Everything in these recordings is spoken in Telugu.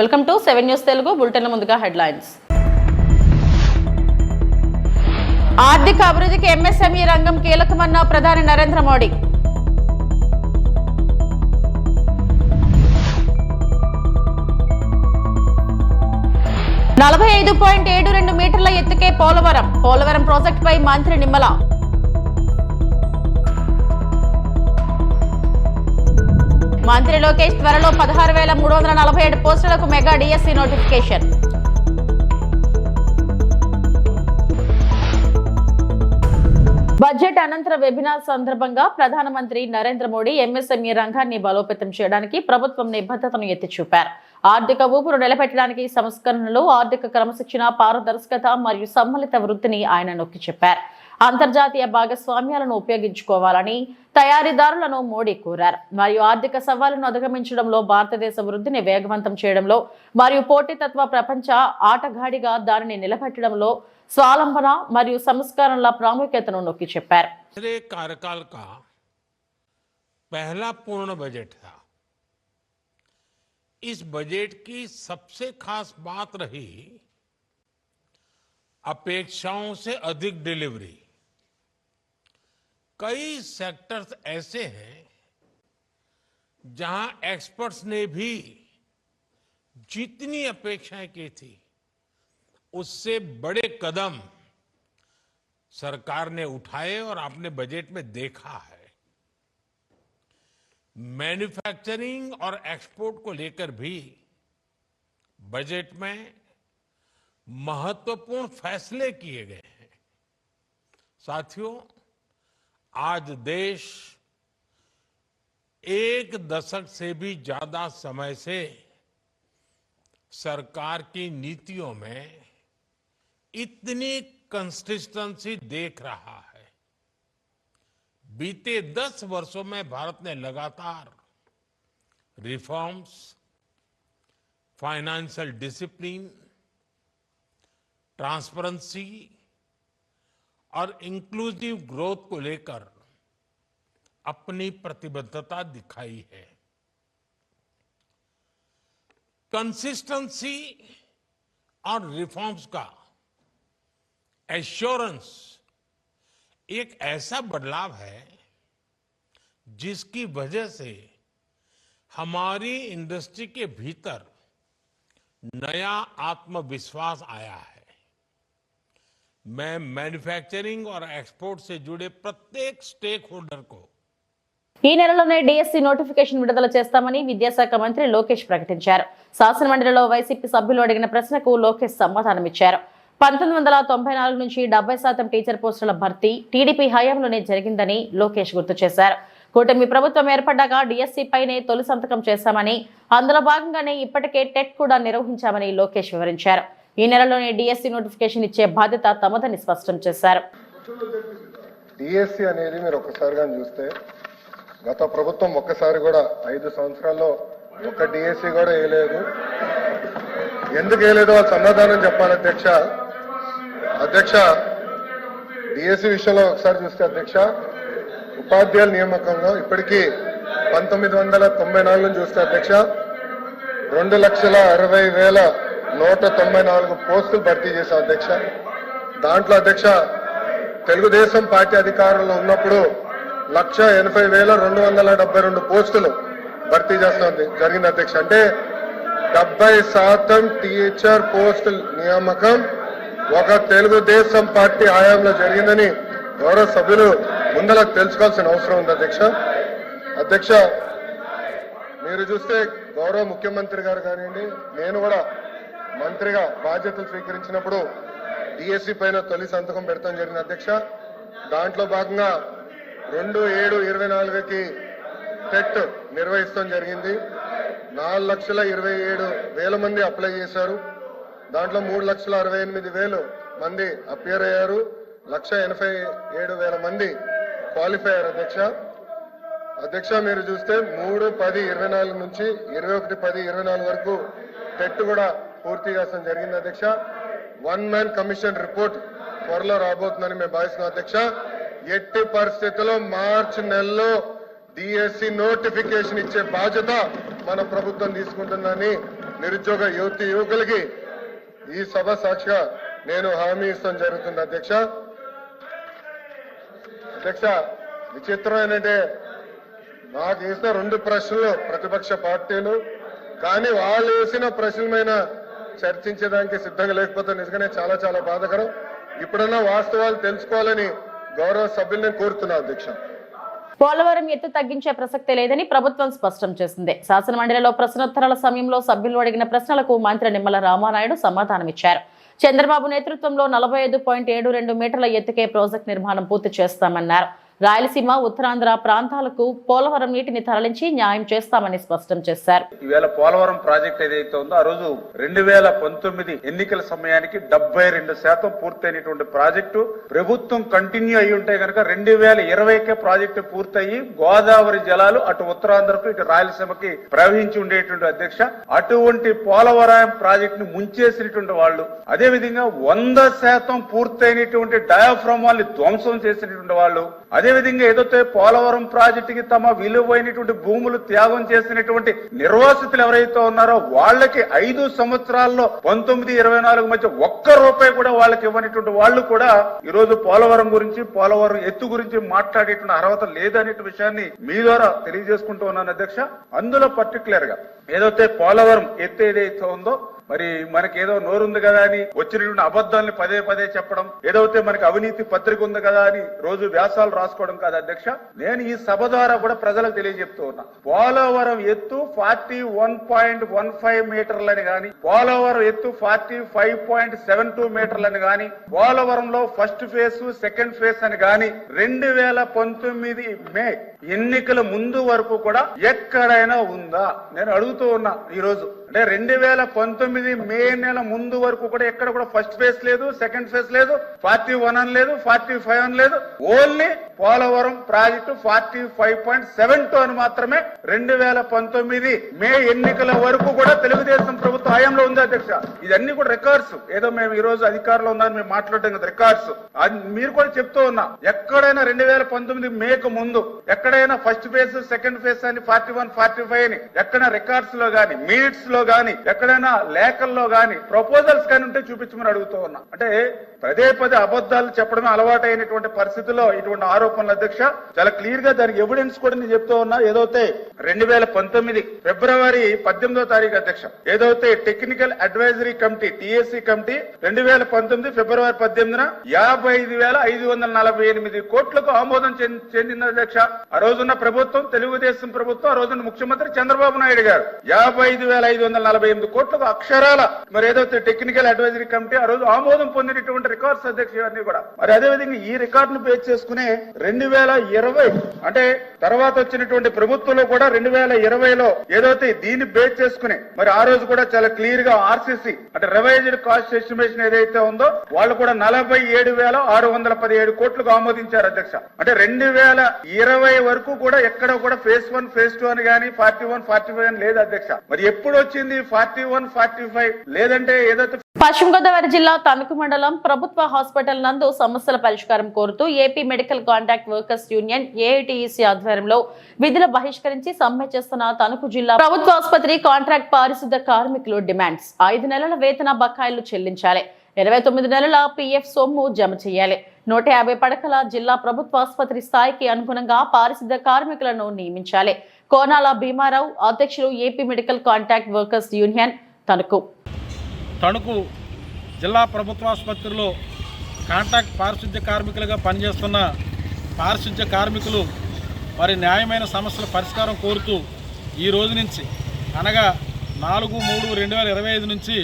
Welcome to seven news Telugu bulletin ముందుగా హెడ్లైన్స్. ఆర్థిక అభివృద్ధికి ఎంఎస్ఎంఈ రంగం కీలకమన్న ప్రధాని నరేంద్ర మోడీ. నలభై ఐదు పాయింట్ ఏడు రెండు మీటర్ల ఎత్తుకే పోలవరం. పోలవరం ప్రాజెక్టుపై మంత్రి నిమ్మల. మంత్రి లోకేష్ త్వరలో పదహారు వేల మూడు వందల నలభై ఏడు పోస్టులకు మెగా డిఎస్సి నోటిఫికేషన్. బడ్జెట్ అనంతర వెబినార్ సందర్భంగా ప్రధానమంత్రి నరేంద్ర మోడీ ఎంఎస్ఎంఈ రంగాన్ని బలోపేతం చేయడానికి ప్రభుత్వం నిబద్ధతను ఎత్తి చూపారు ఆర్థిక ఊపును నిలబెట్టడానికి సంస్కరణలు ఆర్థిక క్రమశిక్షణ పారదర్శకత మరియు సమ్మలిత వృద్ధిని ఆయన నొక్కి చెప్పారు. అంతర్జాతీయ భాగస్వామ్యాలను ఉపయోగించుకోవాలని తయారీదారులను మోడీ కోరారు మరియు ఆర్థిక సవాళ్లను అధిగమించడంలో భారతదేశ వృద్ధిని వేగవంతం చేయడంలో మరియు పోటీతత్వ ప్రపంచ ఆటగాడిగా దానిని నిలబెట్టడంలో స్వాలంబన మరియు సంస్కరణల ప్రాముఖ్యతను నొక్కి చెప్పారు पिछले कार्यकाल का पहला पूर्ण बजट था इस बजट की सबसे खास बात रही अपेक्षाओं से अधिक डिलीवरी कई सेक्टर्स ऐसे हैं जहाँ एक्सपर्ट्स ने भी जितनी अपेक्षाएँ की थी, उससे बड़े कदम सरकार ने उठाए और आपने बजट में देखा है। मैन्युफैक्चरिंग और एक्सपोर्ट को लेकर भी बजट में महत्वपूर्ण फैसले किए गए हैं। साथियों आज देश एक दशक से भी ज़्यादा समय से सरकार की नीतियों में इतनी कंसिस्टेंसी देख रहा है। बीते दस वर्षों में भारत ने लगातार रिफॉर्म्स फाइनेंशियल डिसिप्लिन ट्रांसपेरेंसी और इंक्लूसिव ग्रोथ को लेकर अपनी प्रतिबद्धता दिखाई है। कंसिस्टेंसी और रिफॉर्म्स का एश्योरेंस एक ऐसा बदलाव है जिसकी वजह से हमारी इंडस्ट्री के भीतर नया आत्मविश्वास आया है। मैं मैन्युफैक्चरिंग और एक्सपोर्ट से जुड़े प्रत्येक स्टेक होल्डर को ఈ నెలలోనే డిఎస్సి నోటిఫికేషన్ విడుదల చేస్తామని విద్యాశాఖ మంత్రి లోకేష్ ప్రకటించారు శాసనమండలిలో వైసీపీ సభ్యులు అడిగిన ప్రశ్నకు లోకేష్ సమాధానమిచ్చారు పంతొమ్మిది వందల తొంభై నాలుగు నుంచి డెబ్బై శాతం టీచర్ పోస్టుల భర్తీ టీడీపీ హయాంలోనే జరిగిందని లోకేష్ గుర్తు చేశారు కూటమి ప్రభుత్వం ఏర్పడ్డాక డిఎస్సి పైనే తొలి సంతకం చేశామని అందులో భాగంగానే ఇప్పటికే టెట్ కూడా నిర్వహించామని లోకేష్ వివరించారు ఈ నెలలోనే డిఎస్సి నోటిఫికేషన్ ఇచ్చే బాధ్యత తమదని స్పష్టం చేశారు. డిఎస్సి అనేది మీరు ఒక్కసారిగా చూస్తే గత ప్రభుత్వం ఒక్కసారి కూడా ఐదు సంవత్సరాల్లో ఒక్క డిఎస్సి కూడా వేయలేదు. ఎందుకు వేయలేదు? వాళ్ళు సమాధానం చెప్పాలి అధ్యక్ష. అధ్యక్ష డిఎస్సి విషయంలో ఒకసారి చూస్తే అధ్యక్ష ఉపాధ్యాయుల నియామకంలో ఇప్పటికీ పంతొమ్మిది వందల తొంభై నాలుగు చూస్తే అధ్యక్ష రెండు లక్షల అరవై వేల నూట తొంభై నాలుగు పోస్టులు భర్తీ చేశాం అధ్యక్ష. దాంట్లో అధ్యక్ష తెలుగుదేశం పార్టీ అధికారంలో ఉన్నప్పుడు లక్ష ఎనభై వేల రెండు వందల డెబ్బై రెండు పోస్టులు భర్తీ చేస్తాం జరిగింది అధ్యక్ష. అంటే డెబ్బై శాతం టీచర్ పోస్టుల నియామకం ఒక తెలుగుదేశం పార్టీ హయాంలో జరిగిందని గౌరవ సభ్యులు ముందర తెలుసుకోవాల్సిన అవసరం ఉంది అధ్యక్ష. అధ్యక్ష మీరు చూస్తే గౌరవ ముఖ్యమంత్రి గారు కానివ్వండి నేను కూడా మంత్రిగా బాధ్యతలు స్వీకరించినప్పుడు డిఎస్సి పైన తొలి సంతకం పెడతాం జరిగింది అధ్యక్ష. దాంట్లో భాగంగా రెండు ఏడు ఇరవై నాలుగుకి టెట్ నిర్వహిస్తాం జరిగింది. నాలుగు లక్షల ఇరవై ఏడు వేల మంది అప్లై చేశారు. దాంట్లో మూడు లక్షల అరవై ఎనిమిది వేలు మంది అపియర్ అయ్యారు. లక్ష ఎనభై ఏడు వేల మంది క్వాలిఫై అయ్యారు అధ్యక్ష. అధ్యక్ష మీరు చూస్తే మూడు పది ఇరవై నాలుగు నుంచి ఇరవై ఒకటి పది ఇరవై నాలుగు వరకు టెట్ కూడా పూర్తి చేస్తాం. జరిగింది అధ్యక్ష. వన్ మ్యాన్ కమిషన్ రిపోర్ట్ త్వరలో రాబోతుందని మేము భావిస్తున్నాం అధ్యక్ష. ఎట్టి పరిస్థితుల్లో మార్చి నెలలో డిఎస్సి నోటిఫికేషన్ ఇచ్చే బాధ్యత మన ప్రభుత్వం తీసుకుంటుందని నిరుద్యోగ యువతి యువకులకి ఈ సభ సాక్షిగా నేను హామీ ఇస్తాం జరుగుతుంది అధ్యక్ష. అధ్యక్ష విచిత్రం ఏంటంటే నాకు వేసిన రెండు ప్రశ్నలు ప్రతిపక్ష పార్టీలు కానీ వాళ్ళు వేసిన ప్రశ్నల చర్చించడానికి సిద్ధంగా లేకపోతే నిజంగానే చాలా చాలా బాధకరం. ఇప్పుడన్నా వాస్తవాలు తెలుసుకోవాలని గౌరవ సభ్యుల్ని కోరుతున్నా అధ్యక్ష. పోలవరం ఎత్తు తగ్గించే ప్రసక్తే లేదని ప్రభుత్వం స్పష్టం చేసింది. శాసనమండలిలో ప్రశ్నోత్తరాల సమయంలో సభ్యులు అడిగిన ప్రశ్నలకు మంత్రి నిమ్మల రామానాయుడు సమాధానమిచ్చారు చంద్రబాబు నేతృత్వంలో నలభై మీటర్ల ఎత్తుకే ప్రాజెక్ట్ నిర్మాణం పూర్తి చేస్తామన్నారు. రాయలసీమ ఉత్తరాంధ్ర ప్రాంతాలకు పోలవరం నీటిని తరలించి న్యాయం చేస్తామని స్పష్టం చేశారు. ఈవేళ పోలవరం ప్రాజెక్ట్ ఏదైతే ఉందో ఆ రోజు రెండు వేల పంతొమ్మిది ఎన్నికల సమయానికి డెబ్బై రెండు శాతం పూర్తయినటువంటి ప్రాజెక్టు ప్రభుత్వం కంటిన్యూ అయి ఉంటే కనుక రెండు వేల ఇరవైకే ప్రాజెక్టు పూర్తయి గోదావరి జలాలు అటు ఉత్తరాంధ్రకు ఇటు రాయలసీమకి ప్రవహించి ఉండేటువంటి అధ్యక్ష అటువంటి పోలవరం ప్రాజెక్ట్ని ముంచేసినటువంటి వాళ్ళు అదే విధంగా వంద శాతం పూర్తయినటువంటి డయాఫ్రమ్ వాళ్ళని ధ్వంసం చేసినటువంటి వాళ్ళు అదే అదేవిధంగా ఏదైతే పోలవరం ప్రాజెక్టుకి తమ విలువైనటువంటి భూములు త్యాగం చేసినటువంటి నిర్వాసితులు ఎవరైతే ఉన్నారో వాళ్ళకి ఐదు సంవత్సరాల్లో పంతొమ్మిది ఇరవై నాలుగు మధ్య ఒక్క రూపాయి కూడా వాళ్ళకి ఇవ్వనటువంటి వాళ్ళు కూడా ఈ రోజు పోలవరం గురించి పోలవరం ఎత్తు గురించి మాట్లాడేటువంటి అర్హత లేదనే విషయాన్ని మీ ద్వారా తెలియజేసుకుంటూ ఉన్నాను అధ్యక్ష. అందులో పర్టికులర్గా ఏదైతే పోలవరం ఎత్తు ఏదైతే ఉందో మరి మనకేదో నోరుంది కదా అని వచ్చినటువంటి అబద్ధాలను పదే పదే చెప్పడం ఏదైతే మనకి అవినీతి పత్రిక ఉంది కదా అని రోజు వ్యాసాలు రాసుకోవడం కాదు అధ్యక్ష. నేను ఈ సభ ద్వారా కూడా ప్రజలకు తెలియజెప్తూ ఉన్నా. పోలవరం ఎత్తు forty one point one five మీటర్లని గాని పోలవరం ఎత్తు forty five point seven two మీటర్లని గాని పోలవరంలో ఫస్ట్ ఫేజ్ సెకండ్ ఫేజ్ అని గాని రెండు వేల పంతొమ్మిది మే ఎన్నికల ముందు వరకు కూడా ఎక్కడైనా ఉందా? నేను అడుగుతూ ఉన్నా ఈ రోజు అంటే రెండు వేల పంతొమ్మిది మే నెల ముందు వరకు కూడా ఎక్కడ కూడా ఫస్ట్ ఫేజ్ లేదు సెకండ్ ఫేజ్ లేదు ఫార్టీ వన్ అని లేదు ఫార్టీ ఫైవ్ అని లేదు. Only Polavaram project forty five point seven two అని మాత్రమే రెండు వేల పంతొమ్మిది మే ఎన్నికల వరకు కూడా తెలుగుదేశం ప్రభుత్వ హయాంలో ఉంది అధ్యక్ష. ఇదన్నీ కూడా రికార్డ్స్ ఏదో మేము ఈ రోజు అధికారంలో ఉన్నారని మేము మాట్లాడడం కదా రికార్డ్స్ అది మీరు కూడా చెప్తూ ఉన్నా ఎక్కడైనా రెండు వేల పంతొమ్మిది మేకు ముందు ఎక్కడైనా ఫస్ట్ ఫేజ్ సెకండ్ ఫేజ్ అని ఫార్టీ వన్ ఫార్టీ ఫైవ్ అని ఎక్కడ రికార్డ్స్లో గాని మీట్స్లో గాని ఎక్కడైనా లేఖల్లో గాని ప్రపోజల్స్ కానీ ఉంటే చూపించమని అడుగుతూ ఉన్నా. అంటే పదే పదే అబద్ధాలు చెప్పడమే అలవాటైనటువంటి పరిస్థితుల్లో ఇటువంటి ఆరోపణలు అధ్యక్ష చాలా క్లియర్గా దానికి ఎవిడెన్స్ కూడా నేను చెప్తూ ఉన్నా. ఏదైతే రెండు వేల పంతొమ్మిది ఫిబ్రవరి పద్దెనిమిదో తారీఖు అధ్యక్ష ఏదైతే technical advisory committee TSC committee రెండు వేల పంతొమ్మిది ఫిబ్రవరి పద్దెనిమిదిన యాభై ఐదు వేల ఐదు వందల నలభై ఎనిమిది కోట్లకు ఆమోదం చెందింది అధ్యక్ష. ఆ రోజున్న ప్రభుత్వం తెలుగుదేశం ప్రభుత్వం ఆ రోజున ముఖ్యమంత్రి చంద్రబాబు నాయుడు గారు యాభై ఐదు వేల ఐదు వందల నలభై ఎనిమిది కోట్లకు అక్షరాల మరి ఏదైతే టెక్నికల్ అడ్వైజరీ కమిటీ ఆ రోజు ఆమోదం పొందినటువంటి రికార్డ్స్ అధ్యక్ష అన్ని కూడా. మరి అదే విధంగా ఈ రికార్డును బేస్ చేసుకునే రెండు వేల ఇరవై అంటే తర్వాత వచ్చినటువంటి ప్రభుత్వంలో కూడా రెండు వేల ఇరవైలో ఏదైతే దీన్ని బేస్ చేసుకుని మరి ఆ రోజు కూడా చాలా క్లియర్గా ఆర్సీసీ అంటే రివైజ్డ్ కాస్ట్ ఎస్టిమేషన్ ఏదైతే ఉందో వాళ్ళు కూడా నలభై ఏడు వేల ఆరు వందల పదిహేడు కోట్లకు ఆమోదించారు అధ్యక్ష. అంటే రెండు వేల ఇరవై వరకు కూడా ఎక్కడ కూడా ఫేజ్ వన్ ఫేజ్ టూ అని కానీ ఫార్టీ వన్ ఫార్టీ ఫైవ్ అని లేదు అధ్యక్ష. మరి ఎప్పుడు వచ్చింది ఫార్టీ వన్ ఫార్టీ ఫైవ్. లేదంటే ఏదైతే పశ్చిమ గోదావరి జిల్లా తణుకు మండలం ప్రభుత్వ హాస్పిటల్ నందు సమస్యల పరిష్కారం కోరుతూ AP medical contract workers union AITUC ఆధ్వర్యంలో విధులు బహిష్కరించి సమ్మె చేస్తున్న తణుకు జిల్లా ప్రభుత్వ ఆసుపత్రి కాంట్రాక్ట్ పారిశుద్ధ కార్మికులు డిమాండ్స్. ఐదు నెలల వేతన బకాయిలు చెల్లించాలి. ఇరవై తొమ్మిది నెలల పిఎఫ్ సొమ్ము జమ చేయాలి. నూట యాభై పడకల జిల్లా ప్రభుత్వ ఆసుపత్రి స్థాయికి అనుగుణంగా పారిశుద్ధ కార్మికులను నియమించాలి. కోనాల భీమారావు అధ్యక్షులు AP medical contract workers union Tanuku. Tanuku జిల్లా ప్రభుత్వ ఆసుపత్రిలో కాంట్రాక్ట్ పారిశుద్ధ్య కార్మికులుగా పనిచేస్తున్న పారిశుద్ధ్య కార్మికులు వారి న్యాయమైన సమస్యల పరిష్కారం కోరుతూ ఈ రోజు నుంచి అనగా నాలుగు మూడు రెండు వేల ఇరవై ఐదు నుంచి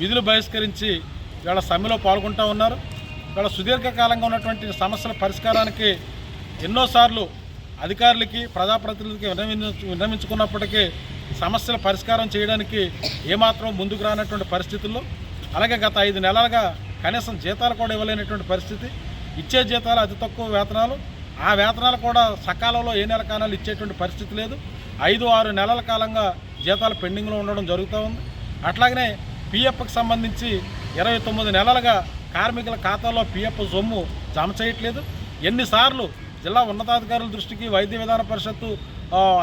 విధులు బహిష్కరించి ఇవాళ సమ్మెలో పాల్గొంటూ ఉన్నారు. ఇవాళ సుదీర్ఘకాలంగా ఉన్నటువంటి సమస్యల పరిష్కారానికి ఎన్నోసార్లు అధికారులకి ప్రజాప్రతినిధులకి విన్నవించు విన్నవించుకున్నప్పటికీ సమస్యల పరిష్కారం చేయడానికి ఏమాత్రం ముందుకు రానటువంటి పరిస్థితుల్లో అలాగే గత ఐదు నెలలుగా కనీసం జీతాలు కూడా ఇవ్వలేనటువంటి పరిస్థితి ఇచ్చే జీతాలు అతి తక్కువ వేతనాలు ఆ వేతనాలు కూడా సకాలంలో ఏ నెల కాలాలు ఇచ్చేటువంటి పరిస్థితి లేదు. ఐదు ఆరు నెలల కాలంగా జీతాలు పెండింగ్లో ఉండడం జరుగుతూ ఉంది. అట్లాగనే పిఎఫ్కి సంబంధించి ఇరవై తొమ్మిది నెలలుగా కార్మికుల ఖాతాలో పిఎఫ్ సొమ్ము జమ చేయట్లేదు. ఎన్నిసార్లు జిల్లా ఉన్నతాధికారుల దృష్టికి వైద్య విధాన పరిషత్తు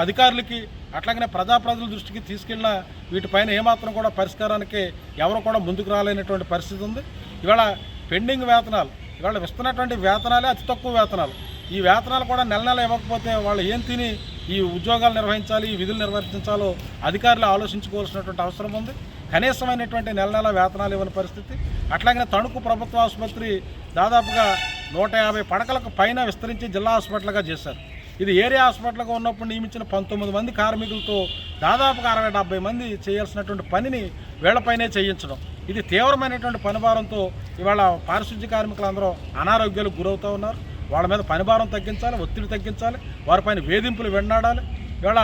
అధికారులకి అట్లాగనే ప్రజాప్రతినిధుల దృష్టికి తీసుకెళ్ళిన వీటిపైన ఏమాత్రం కూడా పరిష్కారానికి ఎవరు కూడా ముందుకు రాలేనటువంటి పరిస్థితి ఉంది. ఇవాళ పెండింగ్ వేతనాలు ఇవాళ ఇస్తున్నటువంటి వేతనాలే అతి తక్కువ వేతనాలు. ఈ వేతనాలు కూడా నెల నెల ఇవ్వకపోతే వాళ్ళు ఏం తిని ఈ ఉద్యోగాలు నిర్వహించాలి ఈ విధులు నిర్వర్తించాలో అధికారులు ఆలోచించుకోవాల్సినటువంటి అవసరం ఉంది. కనీసమైనటువంటి నెల నెల వేతనాలు ఇవ్వని పరిస్థితి. అట్లాగనే తణుకు ప్రభుత్వ ఆసుపత్రి దాదాపుగా నూట యాభై పడకలకు పైన విస్తరించి జిల్లా హాస్పిటల్గా చేశారు. ఇది ఏరియా హాస్పిటల్గా ఉన్నప్పుడు నియమించిన పంతొమ్మిది మంది కార్మికులతో దాదాపుగా అరవై డెబ్బై మంది చేయాల్సినటువంటి పనిని వీళ్ళపైనే చేయించడం. ఇది తీవ్రమైనటువంటి పనిభారంతో ఇవాళ పారిశుద్ధ్య కార్మికులందరూ అనారోగ్యాలకు గురవుతూ ఉన్నారు. వాళ్ళ మీద పనిభారం తగ్గించాలి ఒత్తిడి తగ్గించాలి వారిపైన వేధింపులు వెన్నాడాలి ఇవాళ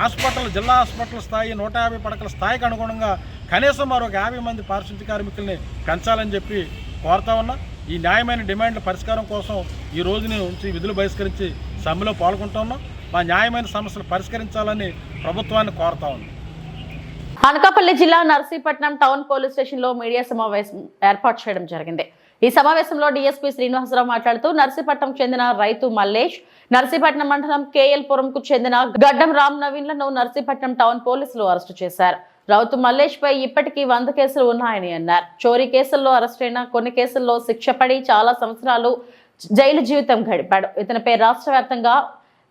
హాస్పిటల్ జిల్లా హాస్పిటల్ స్థాయి నూట యాభై పడకల స్థాయికి అనుగుణంగా కనీసం మరొక యాభై మంది పారిశుద్ధ్య కార్మికుల్ని పెంచాలని చెప్పి కోరుతా ఉన్నా. ఈ న్యాయమైన డిమాండ్ల పరిష్కారం కోసం ఈ రోజుని ఉంచి విధులు బహిష్కరించి సమ్మెలో పాల్గొంటున్నాం మా న్యాయమైన సమస్యలు పరిష్కరించాలని ప్రభుత్వాన్ని కోరుతా ఉన్నాం. అనకాపల్లి జిల్లా నర్సీపట్నం టౌన్ పోలీస్ స్టేషన్లో మీడియా సమావేశం ఏర్పాటు చేయడం జరిగింది. ఈ సమావేశంలో డీఎస్పీ శ్రీనివాసరావు మాట్లాడుతూ నర్సీపట్నం చెందిన రైతు మల్లేష్ నర్సీపట్నం మండలం కేఎల్పురం కు చెందిన గడ్డం రామ్ నవీన్లను నర్సీపట్నం టౌన్ పోలీసులు అరెస్టు చేశారు. రౌతు మల్లేష్ పై ఇప్పటికీ వంద కేసులు ఉన్నాయని అన్నారు. చోరీ కేసుల్లో అరెస్టైన కొన్ని కేసుల్లో శిక్ష పడి చాలా సంవత్సరాలు జైలు జీవితం గడిపాడు. ఇతనిపై రాష్ట్ర వ్యాప్తంగా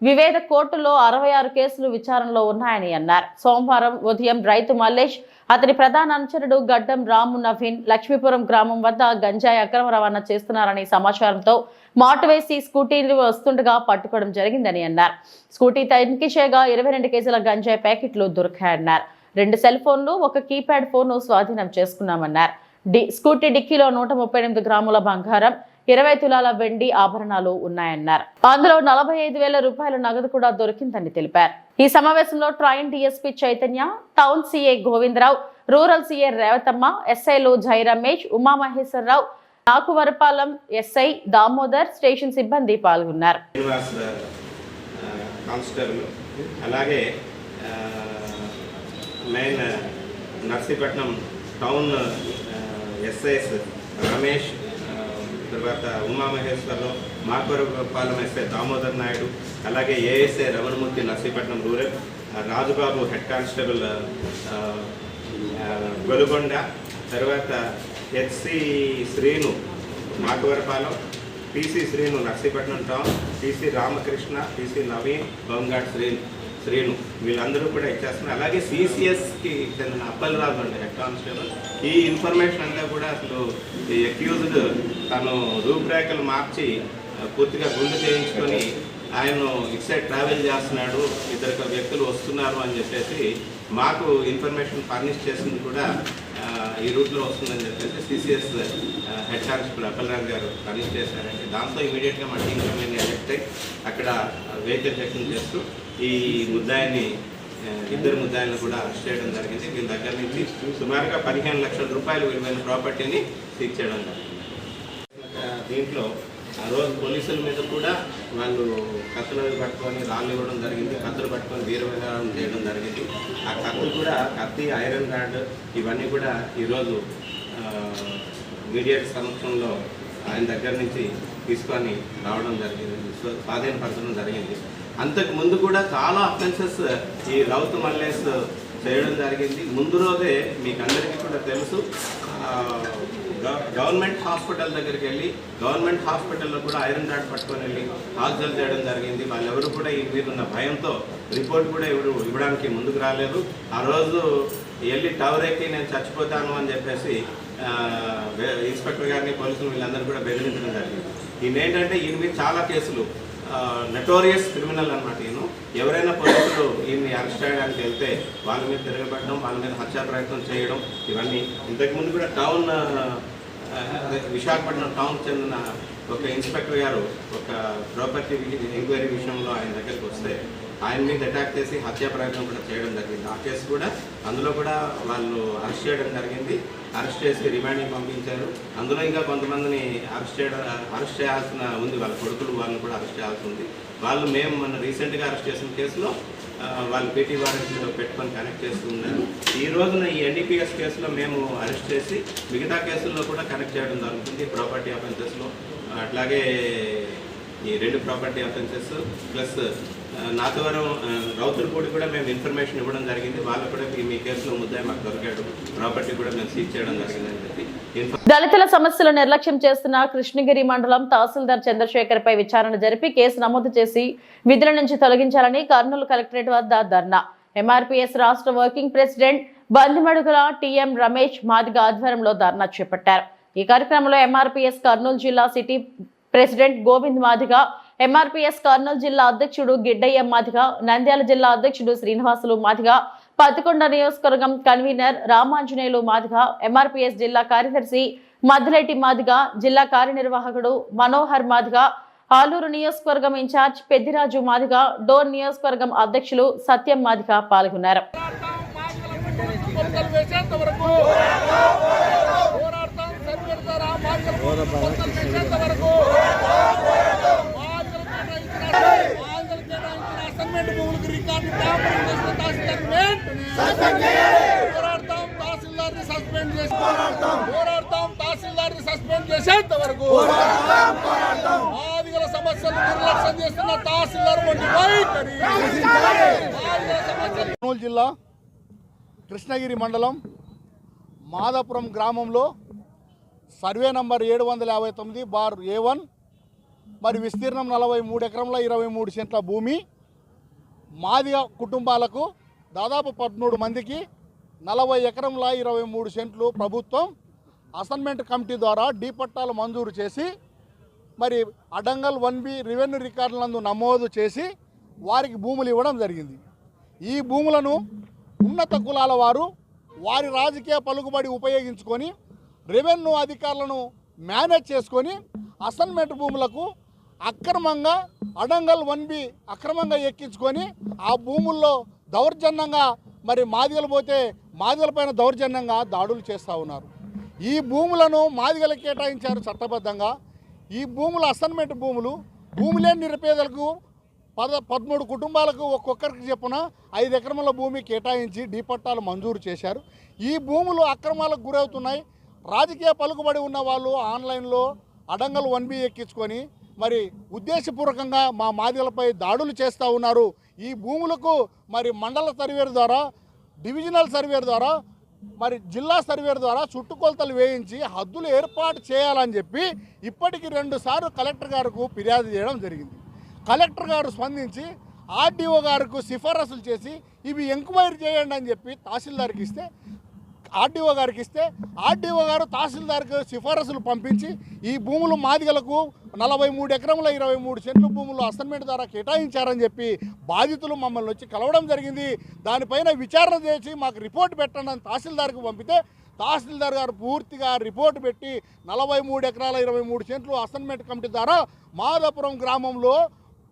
వివేద కోర్టులో అరవై ఆరు కేసులు విచారణలో ఉన్నాయని అన్నారు. సోమవారం ఉదయం రైతు మల్లేష్ అతని ప్రధాన అనుచరుడు గడ్డం రాము నవీన్ లక్ష్మీపురం గ్రామం వద్ద గంజాయి అక్రమ రవాణా చేస్తున్నారనే సమాచారంతో మాటు వేసి స్కూటీలు వస్తుండగా పట్టుకోవడం జరిగిందని అన్నారు. స్కూటీ తనిఖీ చేయగా ఇరవై రెండు కేజీల గంజాయి ప్యాకెట్లు దొరికాయన్నారు. రెండు సెల్ ఫోన్లు ఒక కీప్యాడ్ ఫోన్ స్వాధీనం చేసుకున్నామన్నారు. డి స్కూటీ డిక్కీలో నూట ముప్పై ఎనిమిది గ్రాముల బంగారం ఇరవై తులాల వెండి ఆభరణాలు ఉన్నాయన్నారు. అందులో నలభై ఐదు వేల రూపాయల నగదు కూడా దొరికిందని తెలిపారు. ఈ సమావేశంలో ట్రాయన్ DSP Chaitanya town CI Govindarao rural CI Revathamma ఎస్ఐలు జై రమేష్ ఉమామహేశ్వరరావు నాకువరపాలెం ఎస్ఐ దామోదర్ స్టేషన్ సిబ్బంది పాల్గొన్నారు. అలాగే main Narsipatnam town SIs Ramesh తర్వాత ఉమామహేశ్వరరావు మాకవరపాలెం ఎస్ఐ దామోదర్ నాయుడు అలాగే ASI Ramanamurthy Narsipatnam rural Rajubabu head constable Golugonda తర్వాత HC Srinu Makavarapalem PC Srinu Narsipatnam town PC Ramakrishna PC Naveen home guard Srinu. Srinu వీళ్ళందరూ కూడా ఇచ్చేస్తున్నారు అలాగే సిసిఎస్కి చెందిన అప్పలరాజు అండి హెడ్ కానిస్టేబుల్. ఈ ఇన్ఫర్మేషన్ అంతా కూడా అసలు ఈ అక్యూజ్డ్ తను రూపురేఖలు మార్చి పూర్తిగా గుండు చేయించుకొని ఆయన ఇటు సైడ్ ట్రావెల్ చేస్తున్నాడు ఇద్దరు వ్యక్తులు వస్తున్నారు అని చెప్పేసి మాకు ఇన్ఫర్మేషన్ ఫర్నిష్ చేసింది కూడా ఈ రూట్లో వస్తుందని చెప్పేసి సిసిఎస్ హెడ్ కానిస్టేబుల్ అప్పలరాజు గారు ఫర్నిష్ చేశారంటే దాంతో ఇమీడియట్గా మా టీం కంపెనీ ఎలెక్ట్ అయ్యి అక్కడ వెహికల్ చెక్కింగ్ చేస్తూ ఈ ముద్దాయిని ఇద్దరు ముద్దాయిలను కూడా అరెస్ట్ చేయడం జరిగింది. దీని దగ్గర నుంచి సుమారుగా పదిహేను లక్షల రూపాయలు విలువైన ప్రాపర్టీని సీజ్ చేయడం జరిగింది. దీంట్లో ఆ రోజు పోలీసుల మీద కూడా వాళ్ళు కత్తులు పట్టుకొని రాళ్ళు ఇవ్వడం జరిగింది కత్తులు పట్టుకొని వీర చేయడం జరిగింది. ఆ కత్తులు కూడా కత్తి ఐరన్ రాడ్ ఇవన్నీ కూడా ఈరోజు మీడియా సమక్షంలో ఆయన దగ్గర నుంచి తీసుకొని రావడం జరిగింది. సో స్వాధీనపరచడం జరిగింది. అంతకు ముందు కూడా చాలా అఫెన్సెస్ ఈ రౌత్ మల్లేస్ చేయడం జరిగింది. ముందు రోజే మీకు అందరికీ కూడా తెలుసు. గవర్నమెంట్ హాస్పిటల్ దగ్గరికి వెళ్ళి గవర్నమెంట్ హాస్పిటల్లో కూడా ఐరన్ రాడ్ పట్టుకొని వెళ్ళి హాస్పిటల్ చేయడం జరిగింది. వాళ్ళెవరు కూడా ఈ మీద భయంతో రిపోర్ట్ కూడా ఎవరు ఇవ్వడానికి ముందుకు రాలేదు. ఆ రోజు వెళ్ళి టవర్ ఎక్కి నేను చచ్చిపోతాను అని చెప్పేసి ఇన్స్పెక్టర్ గారిని పోలీసులు వీళ్ళందరూ కూడా బెదిరించడం జరిగింది. ఈయన ఏంటంటే ఈయన మీద చాలా కేసులు. నెటోరియస్ క్రిమినల్ అన్నమాట ఈయన. ఎవరైనా పోలీసులు ఈయన్ని అరెస్ట్ చేయడానికి వెళ్తే వాళ్ళ మీద తిరగబడడం వాళ్ళ మీద హత్యా ప్రయత్నం చేయడం ఇవన్నీ. ఇంతకుముందు కూడా టౌన్ అదే విశాఖపట్నం టౌన్ చెందిన ఒక ఇన్స్పెక్టర్ గారు ఒక ప్రాపర్టీ ఎంక్వైరీ విషయంలో ఆయన దగ్గరికి వస్తే ఆయన మీద అటాక్ చేసి హత్యా ప్రయత్నం కూడా చేయడం జరిగింది. ఆ కేసు కూడా అందులో కూడా వాళ్ళు అరెస్ట్ చేయడం జరిగింది. అరెస్ట్ చేసి రిమాండింగ్ పంపించారు. అందులో ఇంకా కొంతమందిని అరెస్ట్ చేయడం అరెస్ట్ చేయాల్సిన ఉంది. వాళ్ళ కొడుకులు వాళ్ళని కూడా అరెస్ట్ చేయాల్సి ఉంది. వాళ్ళు మేము మన రీసెంట్గా అరెస్ట్ చేసిన కేసులో వాళ్ళు పీటీ వారెంట్లో పెట్టుకొని కనెక్ట్ చేస్తున్నారు ఈ రోజున ఈ ఎన్డీపీఎస్ కేసులో మేము అరెస్ట్ చేసి మిగతా కేసుల్లో కూడా కనెక్ట్ చేయడం జరుగుతుంది. ప్రాపర్టీ అఫెన్సెస్లో అట్లాగే ఈ రెండు property offences plus Nathavaram Rauthulapudi కూడా మేము ఇన్ఫర్మేషన్ ఇవ్వడం జరిగింది. వాళ్ళు కూడా మీ- కేసులో ముద్దాయి మాకు దొరికాడు. ప్రాపర్టీ కూడా మేము సీజ్ చేయడం జరిగిందని చెప్పి దళితుల సమస్యలు నిర్లక్ష్యం చేస్తున్న కృష్ణగిరి మండలం తహసీల్దార్ చంద్రశేఖర్ పై విచారణ జరిపి కేసు నమోదు చేసి విధుల నుంచి తొలగించాలని కర్నూలు కలెక్టరేట్ వద్ద ధర్నా. ఎంఆర్పీఎస్ రాష్ట్ర working president Bandimadugula TM Ramesh Madiga ఆధ్వర్యంలో ధర్నా చేపట్టారు. ఈ కార్యక్రమంలో ఎంఆర్పీఎస్ కర్నూలు జిల్లా city president Govind Madiga MRPS Kurnool జిల్లా అధ్యక్షుడు గిడ్డయ్య మాదిగ నంద్యాల జిల్లా అధ్యక్షుడు శ్రీనివాసులు మాదిగ పత్తికొండ నియోజకవర్గం కన్వీనర్ రామాంజనేయులు మాదిగ ఎంఆర్పీఎస్ జిల్లా కార్యదర్శి మద్దిరెడ్డి మాదిగ జిల్లా కార్యనిర్వాహకుడు మనోహర్ మాదిగ ఆలూరు నియోజకవర్గం ఇన్ఛార్జ్ పెద్దిరాజు మాదిగ డోర్ నియోజకవర్గం అధ్యక్షులు సత్యం మాదిగ పాల్గొన్నారు. పోరాడతాం సర్వేర్ ద్వారా మార్గలు కొలతలు వేసేంత వరకు మార్గలు కేటాయించిన మార్గలు కేటాయించిన అసైన్మెంట్ భూములకు రికార్డు ట్యాంపరింగ్ చేసిన తహసీల్దార్ పోరాడతాం తహసీల్దార్ని సస్పెండ్ చేసి పోరాడతాం తహసీల్దార్ని సస్పెండ్ చేసేంత వరకు మాదిగల సమస్యలు నిర్లక్ష్యం చేస్తున్న తహసీల్దార్ వంటి వైఖరి మాదిగల సమస్యలు కర్నూలు జిల్లా కృష్ణగిరి మండలం మాదాపురం గ్రామంలో సర్వే నంబర్ ఏడు వందల యాభై తొమ్మిది బార్ ఏ వన్ మరి విస్తీర్ణం నలభై మూడు ఎకరంల ఇరవై మూడు సెంట్ల భూమి. మాదిగ కుటుంబాలకు దాదాపు పదమూడు మందికి నలభై ఎకరంల ఇరవై మూడు సెంట్లు ప్రభుత్వం అసైన్మెంట్ కమిటీ ద్వారా డీ పట్టాలు మంజూరు చేసి మరి అడంగల్ వన్ బి రెవెన్యూ రికార్డులందు నమోదు చేసి వారికి భూములు ఇవ్వడం జరిగింది. ఈ భూములను ఉన్నత కులాల వారు వారి రాజకీయ పలుకుబడి ఉపయోగించుకొని రెవెన్యూ అధికారులను మేనేజ్ చేసుకొని అసైన్మెంట్ భూములకు అక్రమంగా అడంగల్ వన్ బి అక్రమంగా ఎక్కించుకొని ఆ భూముల్లో దౌర్జన్యంగా మరి మాదిగలు పోతే మాదిగల పైన దౌర్జన్యంగా దాడులు చేస్తూ ఉన్నారు. ఈ భూములను మాదిగలకు కేటాయించారు చట్టబద్ధంగా. ఈ భూములు అసైన్మెంట్ భూములు భూమి లేని నిరుపేదలకు పద పదమూడు కుటుంబాలకు ఒక్కొక్కరికి చెప్పున ఐదు ఎకరముల భూమి కేటాయించి డిపట్టాలు మంజూరు చేశారు. ఈ భూములు అక్రమాలకు గురవుతున్నాయి. రాజకీయ పలుకుబడి ఉన్న వాళ్ళు ఆన్లైన్లో అడంగలు వన్ బి ఎక్కించుకొని మరి ఉద్దేశపూర్వకంగా మా మాదిలపై దాడులు చేస్తూ ఉన్నారు. ఈ భూములకు మరి మండల సర్వేర్ ద్వారా డివిజనల్ సర్వేర్ ద్వారా మరి జిల్లా సర్వేర్ ద్వారా చుట్టుకొలతలు వేయించి హద్దులు ఏర్పాటు చేయాలని చెప్పి ఇప్పటికి రెండు సార్లు కలెక్టర్ గారికి ఫిర్యాదు చేయడం జరిగింది. కలెక్టర్ గారు స్పందించి ఆర్డీఓ గారికి సిఫారసులు చేసి ఇవి ఎంక్వైరీ చేయండి అని చెప్పి తహసీల్దార్కి ఇస్తే ఆర్డీఓ గారికి ఇస్తే ఆర్డీఓ గారు తహసీల్దార్కి సిఫారసులు పంపించి ఈ భూములు మాదిగలకు నలభై మూడు ఎకరముల ఇరవై మూడు సెంట్లు భూములు అసైన్మెంట్ ద్వారా కేటాయించారని చెప్పి బాధితులు మమ్మల్ని వచ్చి కలవడం జరిగింది. దానిపైన విచారణ చేసి మాకు రిపోర్ట్ పెట్టండి అని తహసీల్దార్కి పంపితే తహసీల్దార్ గారు పూర్తిగా రిపోర్ట్ పెట్టి నలభై మూడు ఎకరాల ఇరవై మూడు సెంట్లు అసైన్మెంట్ కమిటీ ద్వారా మాదాపురం గ్రామంలో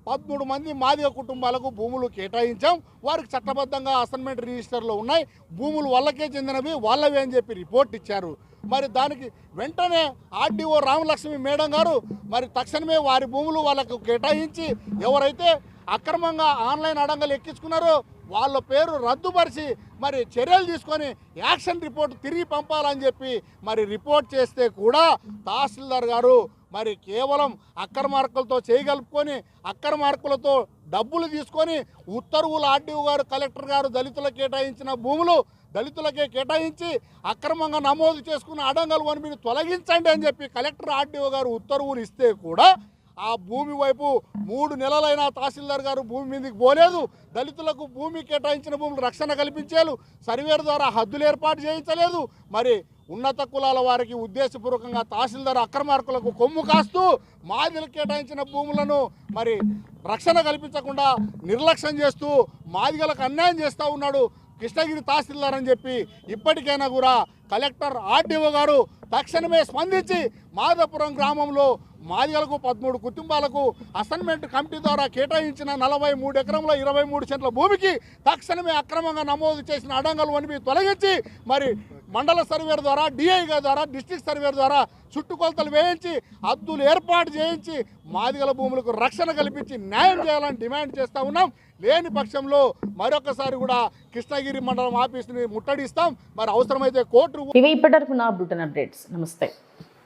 పదమూడు మంది మాదిగ కుటుంబాలకు భూములు కేటాయించాం. వారికి చట్టబద్ధంగా అసైన్మెంట్ రిజిస్టర్లో ఉన్నాయి. భూములు వాళ్ళకే చెందినవి వాళ్ళవే అని చెప్పి రిపోర్ట్ ఇచ్చారు. మరి దానికి వెంటనే ఆర్డీఓ రామలక్ష్మి మేడం గారు మరి తక్షణమే వారి భూములు వాళ్ళకు కేటాయించి ఎవరైతే అక్రమంగా ఆన్లైన్ అడంగలు ఎక్కించుకున్నారో వాళ్ళ పేరు రద్దుపరిచి మరి చర్యలు తీసుకొని యాక్షన్ రిపోర్ట్ తిరిగి పంపాలని చెప్పి మరి రిపోర్ట్ చేస్తే కూడా తహసీల్దార్ గారు మరి కేవలం అక్రమార్కులతో చేయగలుపుకొని అక్రమార్కులతో డబ్బులు తీసుకొని ఉత్తర్వులు ఆర్డీఓ గారు కలెక్టర్ గారు దళితులకు కేటాయించిన భూములు దళితులకే కేటాయించి అక్రమంగా నమోదు చేసుకున్న అడంగలు వన్ మీరు తొలగించండి అని చెప్పి కలెక్టర్ ఆర్డీఓ గారు ఉత్తర్వులు ఇస్తే కూడా ఆ భూమి వైపు మూడు నెలలైనా తహసీల్దార్ గారు భూమి మీదకి పోలేదు. దళితులకు భూమి కేటాయించిన భూములు రక్షణ కల్పించేలు. సర్వేర్ ద్వారా హద్దులు ఏర్పాటు చేయించలేదు. మరి ఉన్నత కులాల వారికి ఉద్దేశపూర్వకంగా తహసీల్దార్ అక్రమార్కులకు కొమ్ము కాస్తూ మాదిలు కేటాయించిన భూములను మరి రక్షణ కల్పించకుండా నిర్లక్ష్యం చేస్తూ మాదిగలకు అన్యాయం చేస్తూ ఉన్నాడు కృష్ణగిరి తహసీల్దార్ అని చెప్పి ఇప్పటికైనా కూడా కలెక్టర్ ఆర్డీఓ గారు తక్షణమే స్పందించి మాధపురం గ్రామంలో మాదిగలకు పదమూడు కుటుంబాలకు అసైన్మెంట్ కమిటీ ద్వారా కేటాయించిన నలభై మూడు ఎకరంలో ఇరవై మూడు సెంట్ల భూమికి తక్షణమే అక్రమంగా నమోదు చేసిన అడంగలు వనిపి తొలగించి మరి మండల సర్వేర్ ద్వారా డిఐ ద్వారా డిస్టిక్ సర్వేర్ ద్వారా చుట్టుకొలతలు వేయించి హద్దులు ఏర్పాటు చేయించి మాదిగల భూములకు రక్షణ కల్పించి న్యాయం చేయాలని డిమాండ్ చేస్తూ ఉన్నాం. లేని పక్షంలో మరొకసారి కూడా కృష్ణగిరి మండలం ఆఫీస్ని ముట్టడిస్తాం. మరి అవసరమైతే కోర్టు ఇవి ఇప్పటివరకు నా బ్రిటన్ అప్డేట్స్. నమస్తే.